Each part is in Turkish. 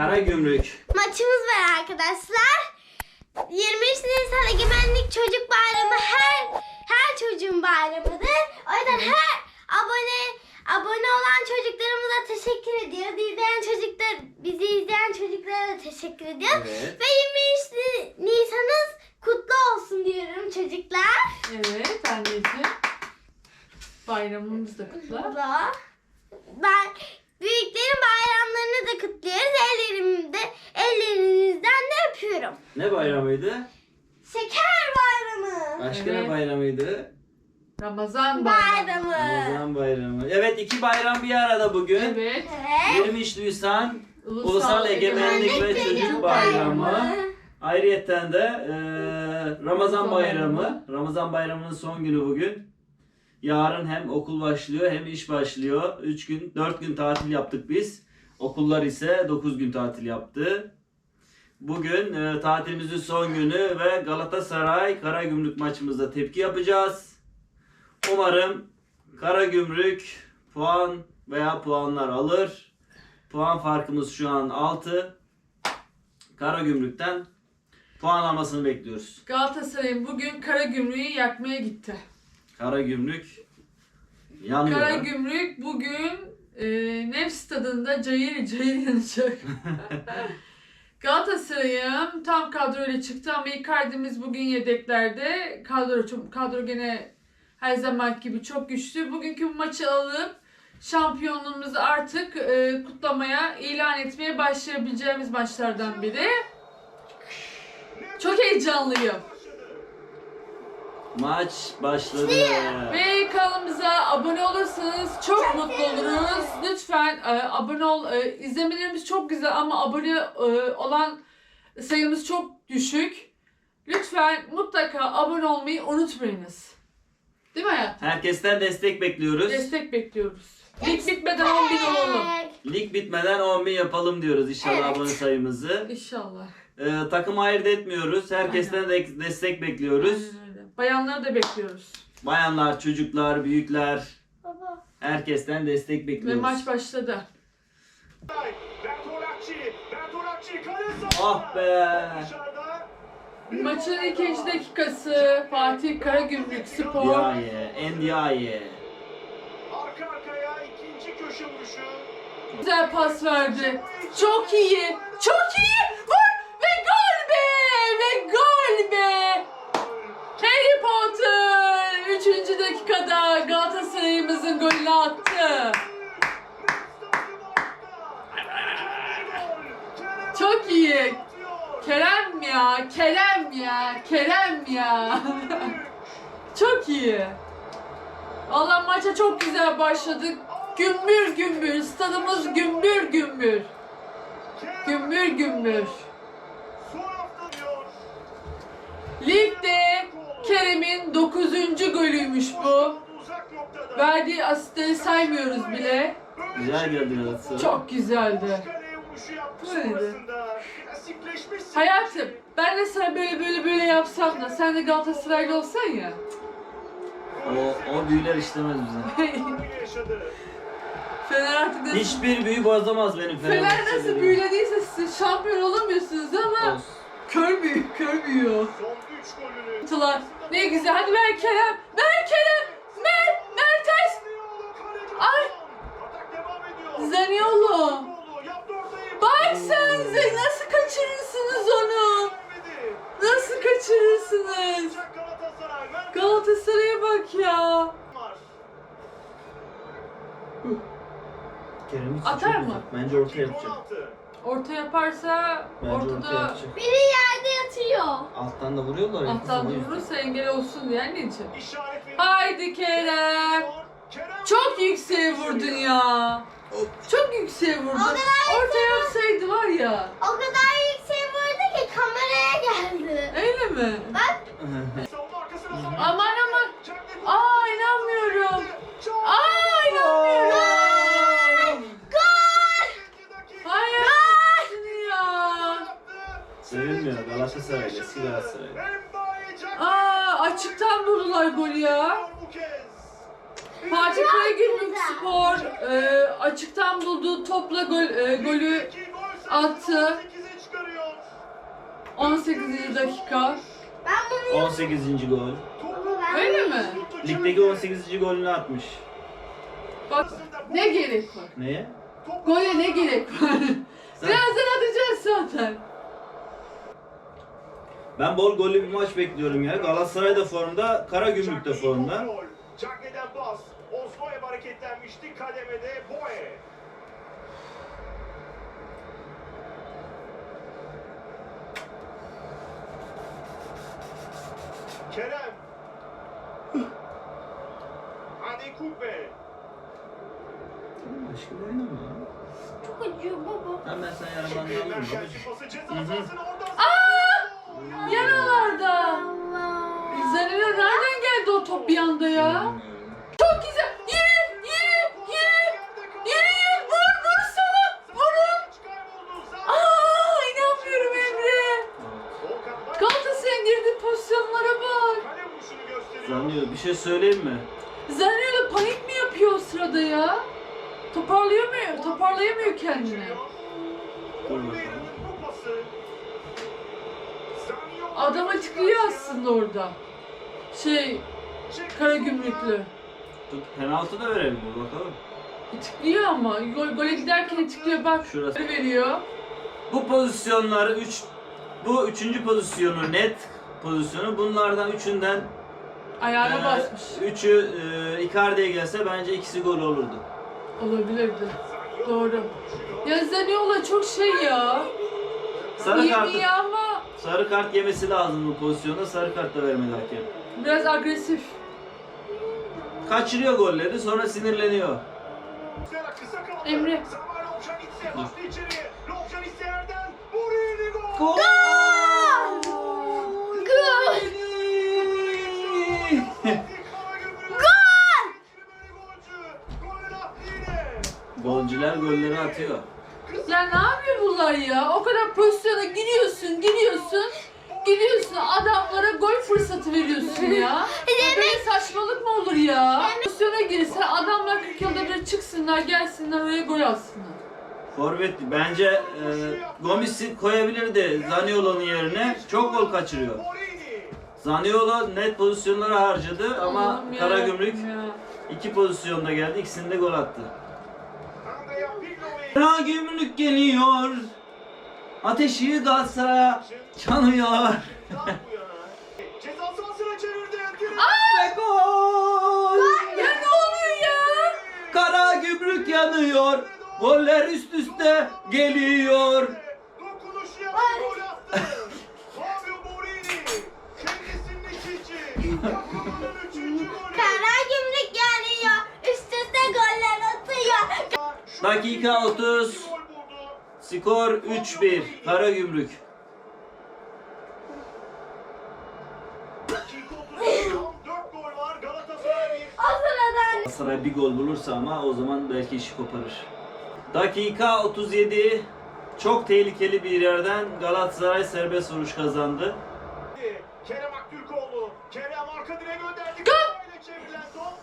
Karagümrük. Maçımız var arkadaşlar. 23 Nisan Egemenlik Çocuk Bayramı her her çocuğun bayramıdır. O yüzden her abone abone olan çocuklarımıza teşekkür ediyoruz. İzleyen çocuklar, bizi izleyen çocuklara da teşekkür ediyoruz. Evet. Ve 23 Nisan'ınız kutlu olsun diyorum çocuklar. Evet anneciğim. Bayramımız da. Kutlu. Ben büyüklerin bayramlarını Ne bayramıydı? Şeker bayramı. Başka Evet. ne bayramıydı? Ramazan bayramı. Bayramı. Ramazan bayramı. Evet iki bayram bir arada bugün. Evet. Evet. 23 Nisan Ulusal Egemenlik ve Çocuk Bayramı. Ayrıyeten de e, Ramazan Bayramı. Ramazan Bayramı'nın son günü bugün. Yarın hem okul başlıyor hem iş başlıyor. 3 gün, 4 gün tatil yaptık biz. Okullar ise 9 gün tatil yaptı. Bugün e, tatilimizin son günü ve Galatasaray Karagümrük maçımızda tepki yapacağız. Umarım Karagümrük puan veya puanlar alır. Puan farkımız şu an 6. Karagümrük'ten puan almasını bekliyoruz. Galatasaray'ın bugün Karagümrük'ü yakmaya gitti. Karagümrük yanıyor. Karagümrük bugün e, Nef stadında cayır cayır yanacak. Galatasaray'ım tam kadroyla çıktı ama Icardi'miz bugün yedeklerde. Kadro, kadro gene her zaman gibi çok güçlü. Bugünkü bu maçı alıp şampiyonluğumuzu artık e, kutlamaya, ilan etmeye başlayabileceğimiz maçlardan biri. Çok heyecanlıyım. Maç başladı. Ve kanalımıza abone olursanız çok mutlu oluruz. Lütfen e, abone ol. E, izlemelerimiz çok güzel ama abone e, olan sayımız çok düşük. Lütfen mutlaka abone olmayı unutmayınız. Değil mi hayatım? Herkesten destek bekliyoruz. Destek bekliyoruz. Lig bitmeden 10 bin olalım. Lig bitmeden 10 bin yapalım diyoruz inşallah Evet. abone sayımızı. İnşallah. Ee, takım ayırt etmiyoruz. Herkesten de destek bekliyoruz. Aynen. Bayanları da bekliyoruz. Bayanlar, çocuklar, büyükler Baba. herkesten destek Ve bekliyoruz. maç başladı. Ah be. Maçın ikinci dakikası Fatih Karagümrük Spor. Diaye, Endiaye. Arka arkaya ikinci köşe vuruşu. Güzel pas verdi. Çok iyi. Çok iyi. Vur ve gol be. Ve gol be. Harry Potter 3. dakikada Galatasaray'ımızın golünü attı. Çok iyi. Kerem ya, Kerem ya, Kerem ya. çok iyi. Valla maça çok güzel başladık. Gümbür gümbür, stadımız gümbür gümbür. Gümbür gümbür. Son 9. golüymüş bu. Verdiği asistleri saymıyoruz bile. Güzel geldi Galatasaray. Çok güzeldi. Klasikleşmiş. Hayatım, ben de sana böyle böyle böyle yapsam da sen de Galatasaraylı olsan ya. O, o büyüler işlemez bize. Fener artık nasıl, Hiçbir büyü bozamaz benim Fener Fenerbahçe nasıl büyülediyse siz şampiyon olamıyorsunuz ama Olsun. kör büyü, kör büyüyor. Son 3 golünü. Ne güzel. Ver Kerem. Mer. Mertes. Ay. Atak devam ediyor. Zaniolo. Bak sen nasıl kaçırırsınız onu? Nasıl kaçırırsınız? Galatasaray'a bak ya. Kerem için Atar çok mı? Bence orta yapacak. 16. Orta yaparsa Bence orta ortada yapacak. Biri yerde yatıyor. Alttan da vuruyorlar. ya, alttan kızım, o yüzden. vurursa engel olsun diye anneciğim. İşaret. Haydi Kerem. Kerem. Çok yükseğe vurdun ya. Çok yükseğe vurdun. Orta yapsaydı var ya. O kadar yüksek vurdu ki kameraya geldi. Öyle mi? Bak Savunma arkasına savunma. Aman aman. Çaktı. Aa inanmıyorum. Çok. Aa inanmıyorum. gol! İki dakika Hayır. ya. yaptı. Sevilmiyor Galatasaray'la, Galatasaray'la. Aa açıktan buldular golü ya. Fatih Karagümrük Spor e, açıktan bulduğu topla gol, e, golü Attı. 18'e çıkarıyor. 18. dakika. Ben bunu 18. gol. Öyle mi? Ligdeki 18. golünü atmış. Bak ne gerek var? Neye? Gole ne gerek var? Birazdan atacağız zaten. Ben bol gollü bir maç bekliyorum ya. Galatasaray da formda, Karagümrük de formda. Cagney'den pas. Osmoev hareketlenmişti. Kademede Boye. Kerem. Hadi Kubbe. Başka bir oyun mu? çok acıyor baba. Sana yarın bandını alırım babacığım. pası ceza sahasına top bir anda ya? Çok güzel. Yürü, yürü, yürü. Yürü. Vur, vur sana. Vurun. Aa, inanmıyorum Emre. Galatasaray'ın girdiği pozisyonlara bak. Zanıyor. Bir şey söyleyeyim mi? Zanilo panik mi yapıyor o sırada ya? Toparlayamıyor, toparlayamıyor kendini. Oliveira'nın bu pası. Zaniolo Adam açıklıyor aslında orada. Şey, Karagümrüklü. Tut, penaltı da verebilir bakalım. Tıklıyor ama. Gol, gole giderken tıklıyor bak. Şurası. veriyor. Bu pozisyonları 3 bu üçüncü pozisyonu net pozisyonu bunlardan üçünden Ayağına e, basmış. üçü e, Icardi'ye gelse bence ikisi gol olurdu. Olabilirdi. Doğru. Ya Zaniola çok şey ya. Sarı İyi kart iyi ama sarı kart yemesi lazım bu pozisyonda. Sarı kart da vermedi hakem. biraz agresif. Kaçırıyor golleri sonra sinirleniyor. Emre. Gol! Gol. Golcüler golleri atıyor. Ya ne yapıyor bunlar ya? O kadar pozisyona giriyorsun, giriyorsun. Gidiyorsun adamlara gol fırsatı veriyorsun ya. Böyle saçmalık mı olur ya? Pozisyona girsen adamlar 40 yılda bir çıksınlar gelsinler oraya gol atsınlar. Forvet bence e, Gomis'i koyabilirdi Zaniolo'nun yerine. Çok gol kaçırıyor. Zaniolo net pozisyonları harcadı ama Allah'ım Karagümrük yarabbim ya. iki pozisyonda geldi. ikisinde gol attı. Karagümrük geliyor. Ateşi Galatasaray'a yanıyor. Ceza sahasına çevirdi. Ve gol! Ya ne oluyor ya? Karagümrük yanıyor. Goller üst üste geliyor. Dokunuş yapan gol attı. Fabio Borini. Kendisinin ikinci. Takımının üçüncü golü. Karagümrük geliyor. Üst üste goller atıyor. Dakika 30. Skor 3-1. Karagümrük. Dakika 30. Tam dört gol var. Galatasaray bir. O sırada Galatasaray bir gol bulursa ama o zaman belki işi koparır. Dakika 37. Çok tehlikeli bir yerden Galatasaray serbest vuruş kazandı. Kerem Aktürkoğlu. Kerem arka direğe gönderdi. Kafayla çevrilen top.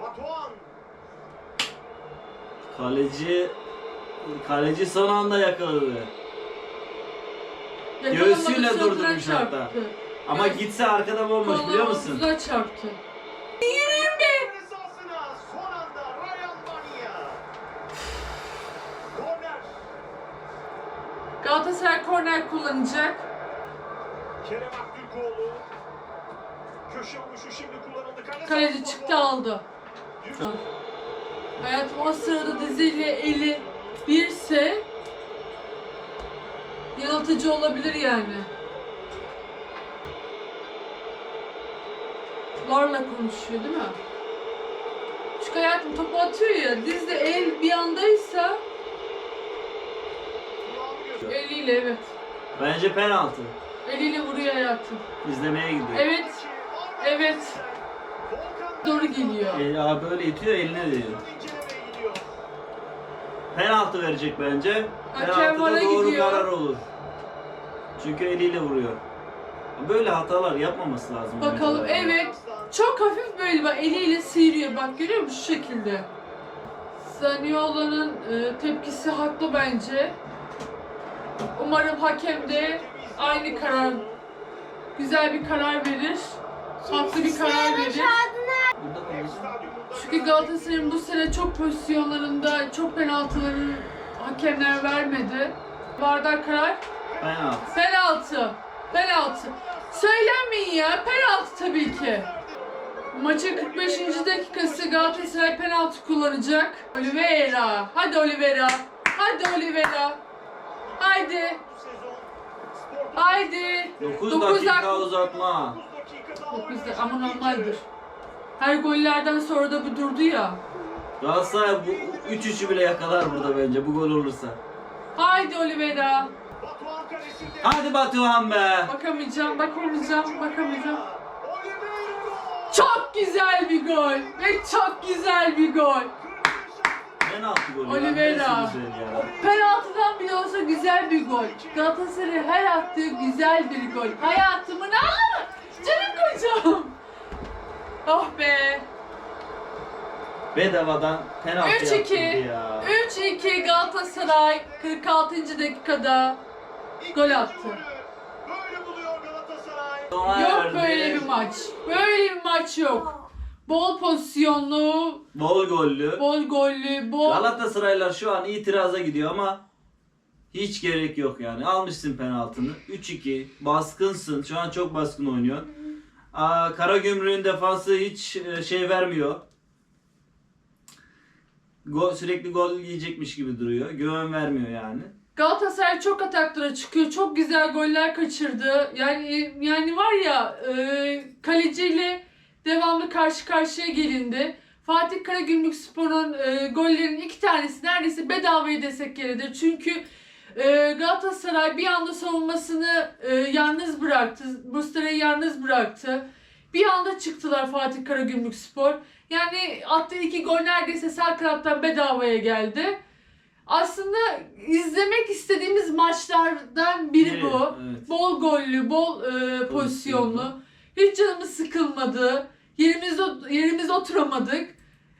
Batuhan. Kaleci kaleci son anda yakaladı. Göğsüyle durdurmuş hatta. Ama gitse arkada bomboş biliyor musun? omzuna çarptı. Esasına son anda Ryan Mania. Korner. Galatasaray korner kullanacak. Kerem Aktürkoğlu. Köşe vuruşu şimdi kullanıldı. Kale Kaleci sahası çıktı aldı. Hayatım o sırada diziyle eli birse yanıltıcı olabilir yani. Larla konuşuyor değil mi? Çünkü hayatım topu atıyor ya dizde el bir andaysa eliyle evet. Bence penaltı. Eliyle vuruyor hayatım. İzlemeye gidiyor. Evet. Evet. Doğru geliyor. El, abi böyle itiyor eline değiyor. Penaltı verecek bence. Hakem Penaltı vara da doğru gidiyor. karar olur. Çünkü eliyle vuruyor. Böyle hatalar yapmaması lazım. Bakalım oyuncuların. evet. Çok hafif böyle bak eliyle sıyırıyor bak görüyor musun şu şekilde. Zaniolo'nun e, tepkisi haklı bence. Umarım hakem de aynı karar, güzel bir karar verir. Haklı bir karar verir. Çünkü Galatasaray'ın bu sene çok pozisyonlarında çok penaltıları hakemler vermedi. Bardak karar Penaltı. penaltı. Penaltı. Söylenmeyin ya. Penaltı tabii ki. Maçın 45. dakikası Galatasaray penaltı kullanacak. Oliveira. Hadi Oliveira. Hadi Oliveira. Haydi. Haydi. 9 Dokuz dakika dakika. uzatma. 9'da ama normaldir. Her gollerden sonra da bu durdu ya. Galatasaray bu 3-3'ü bile yakalar burada bence bu gol olursa. Haydi Oliveira. Hadi Batuhan be. Bakamayacağım, bakamayacağım, bakamayacağım. Çok güzel bir gol ve çok güzel bir gol. Penaltı golü. Oliveira. Ya. Penaltıdan bile olsa güzel bir gol. Galatasaray her attığı güzel bir gol. Hayatımın aa! Canım kocam. Oh be. Bedavadan penaltı 3-2. yaptırdı ya. 3-2 Galatasaray 46. dakikada Gol attı. Böyle buluyor Galatasaray. Sona yok erdi. böyle bir maç. Böyle bir maç yok. Bol pozisyonlu, Bol gollü. bol gollü, bol Galatasaraylar şu an itiraza gidiyor ama hiç gerek yok yani. Almışsın penaltını. 3-2. Baskınsın. Şu an çok baskın oynuyorsun. Aa, Karagümrük'ün defansı hiç e, şey vermiyor. Gol, sürekli gol yiyecekmiş gibi duruyor. Güven vermiyor yani. Galatasaray çok ataklara çıkıyor. Çok güzel goller kaçırdı. Yani yani var ya e, kaleciyle devamlı karşı karşıya gelindi. Fatih Karagümrük Spor'un e, gollerinin iki tanesi neredeyse bedavaya desek yeridir. Çünkü e, Galatasaray bir anda savunmasını e, yalnız bıraktı. Mustera'yı yalnız bıraktı. Bir anda çıktılar Fatih Karagümrük Spor. Yani attığı iki gol neredeyse sağ kanattan bedavaya geldi. Aslında izlemek istediğimiz maçlardan biri bu. Evet. Bol gollü, bol e, pozisyonlu. Hiç canımız sıkılmadı. Yerimizde yerimizde oturamadık.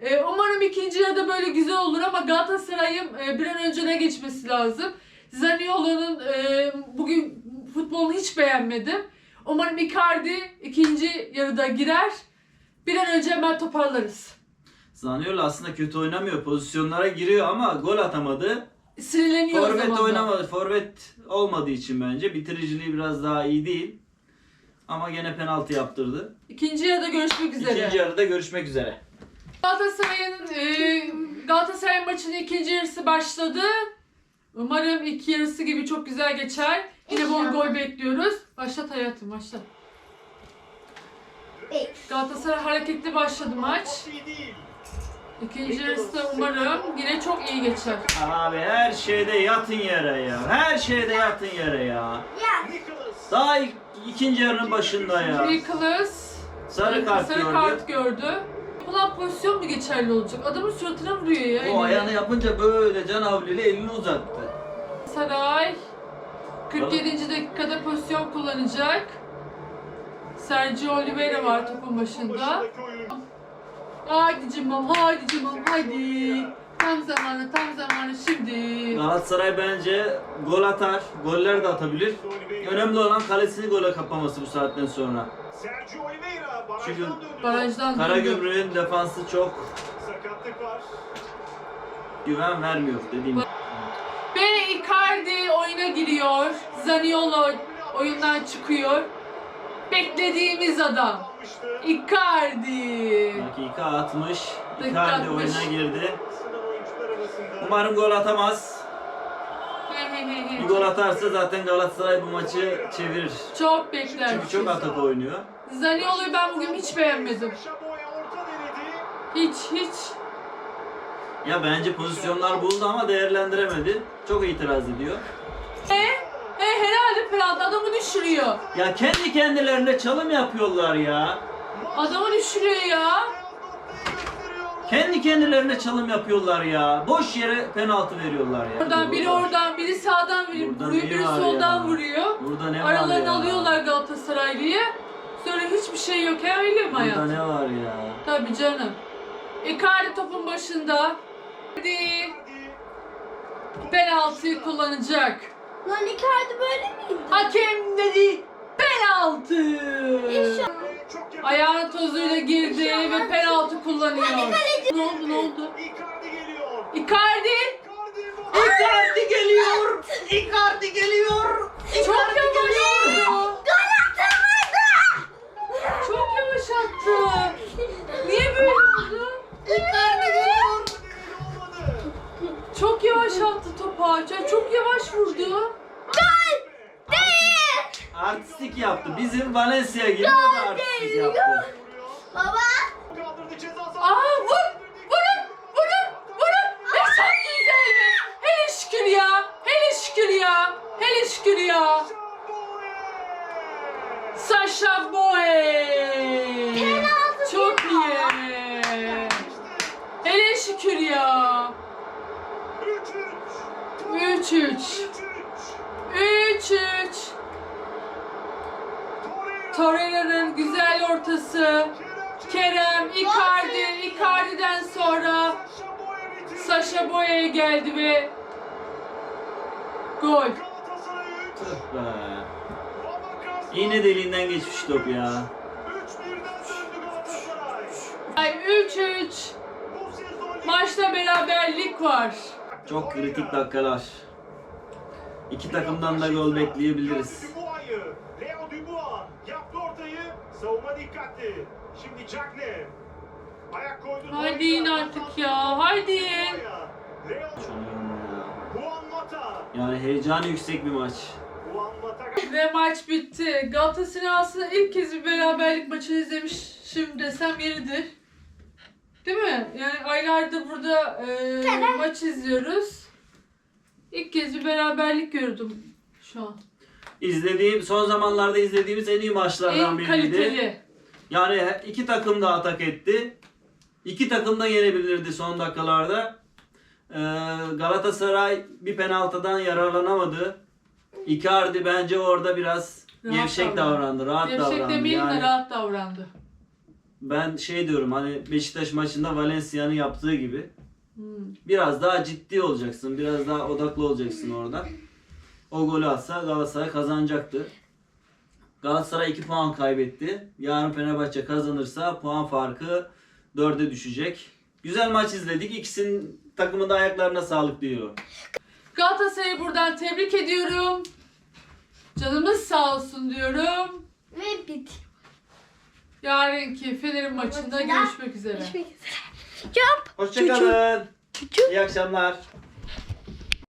E, umarım ikinci yarıda böyle güzel olur ama Galatasaray'ın e, bir an önce ne geçmesi lazım. Zaniolo'nun e, bugün futbolunu hiç beğenmedim. Umarım Icardi ikinci yarıda girer. Bir an önce hemen toparlarız. Zaniolo aslında kötü oynamıyor. Pozisyonlara giriyor ama gol atamadı. Sinirleniyor Forvet oynamadı. Forvet olmadığı için bence. Bitiriciliği biraz daha iyi değil. Ama gene penaltı yaptırdı. İkinci yarıda görüşmek üzere. İkinci yarıda görüşmek üzere. Galatasaray'ın e, Galatasaray maçının ikinci yarısı başladı. Umarım ilk yarısı gibi çok güzel geçer. Yine bol gol bekliyoruz. Başlat hayatım başlat. Galatasaray hareketli başladı maç. Değil. İkinci yarısı da umarım yine çok iyi geçer. Abi her şeyde yatın yere ya. Her şeyde yatın yere ya. Daha ilk, ikinci yarının başında ya. Nicholas Sarı kart sarı gördü. kart gördü. Yapılan pozisyon mu geçerli olacak? Adamın suratına vuruyor ya. O eliyle. ayağını yapınca böyle Can Avli ile elini uzattı. Saray 47. dakikada pozisyon kullanacak. Sergio Oliveira var topun başında. Haydi Cimam, haydi Cimam, haydi. Tam zamanı, tam zamanı şimdi. Galatasaray bence gol atar. Goller de atabilir. Önemli olan kalesini gole kapaması bu saatten sonra. Sergio Oliveira Çünkü barajdan döndü. Barajdan döndü. Karagümrük'ün defansı çok Sakatlık var. güven vermiyor dediğim. Ve Icardi oyuna giriyor. Zaniolo oyundan çıkıyor. Beklediğimiz adam. Almıştı. Icardi. Dakika 60. Dakika Icardi 60. oyuna girdi. Umarım gol atamaz. Bir gol atarsa zaten Galatasaray bu maçı çevirir. Çok bekler. Çünkü çok atak oynuyor. Zaniolo'yu ben bugün hiç beğenmedim. Hiç hiç. Ya bence pozisyonlar buldu ama değerlendiremedi. Çok itiraz ediyor. E herhalde penaltı adamı düşürüyor. Ya kendi kendilerine çalım yapıyorlar ya. Adamı düşürüyor ya. Kendi kendilerine çalım yapıyorlar ya. Boş yere penaltı veriyorlar ya. Oradan biri oradan biri sağdan vuruyor, Burada vuruyor biri biri var soldan ya. vuruyor. Burada ne var Aralarını ya? alıyorlar Galatasaraylıyı. Sonra hiçbir şey yok ya öyle mi Burada hayat? ne var ya? Tabii canım. Icardi topun başında. Hadi penaltıyı kullanacak. Lan Icardi böyle miydi? Hakem dedi penaltı. İnşallah. Ayağının tozuyla girdi ve penaltı kullanıyor. Ne oldu ne oldu? Icardi geliyor. Icardi Icardi geliyor. Icardi geliyor. çok yavaş attı. Çok yavaş attı. Niye böyle oldu? Icardi geliyor. Çok yavaş attı topa. Ya Çok yavaş vurdu. Artistik yaptı. Bizim Valencia gibi o da artistik yaptı. Baba. Kaldırdı ceza sahası. Aa vur! Vurun! Vurun! Vurun! Ne çok güzeldi. Hele şükür ya. Hele şükür ya. Hele şükür ya. Sasha Boye. Penaltı Çok değil iyi. Hele şükür ya. 3-3. 3-3. Torreira'nın güzel ortası. Kerem, Icardi, Icardi'den sonra Sasha Boya'ya geldi ve gol. Tüh be. İğne deliğinden geçmiş top ya. Ay 3-3. Maçta beraberlik var. Çok kritik dakikalar. İki takımdan da gol bekleyebiliriz. Leo Dubois yaptı ortayı. Savunma dikkatli. Şimdi Cagne. Ayak koydu. Haydi in artık ya. Haydi. Juan Mata. Yani heyecanı yüksek bir maç. Juan Mata. Ve maç bitti. Galatasaray aslında ilk kez bir beraberlik maçı izlemişim desem yeridir. Değil mi? Yani aylardır burada e, maç izliyoruz. İlk kez bir beraberlik gördüm şu an. İzlediğim, son zamanlarda izlediğimiz en iyi maçlardan En biriydi. kaliteli. Yani iki takım da atak etti. İki takım da yenebilirdi son dakikalarda. Ee, Galatasaray bir penaltıdan yararlanamadı. Icardi bence orada biraz Rahat gevşek davrandı. davrandı, rahat Gevşek davrandı. demeyelim Yani de rahat davrandı. ben şey diyorum hani Beşiktaş maçında Valencia'nın yaptığı gibi Hmm. biraz daha ciddi olacaksın, biraz daha odaklı olacaksın orada. O golü atsa Galatasaray kazanacaktı. Galatasaray 2 puan kaybetti. Yarın Fenerbahçe kazanırsa puan farkı 4'e düşecek. Güzel maç izledik. İkisinin takımı da ayaklarına sağlık diyor. Galatasaray'ı buradan tebrik ediyorum. Canımız sağ olsun diyorum. Ve bit. Yarınki Fener'in maçında Maçında görüşmek üzere. Görüşmek üzere. Jump. Hoşçakalın. İyi akşamlar.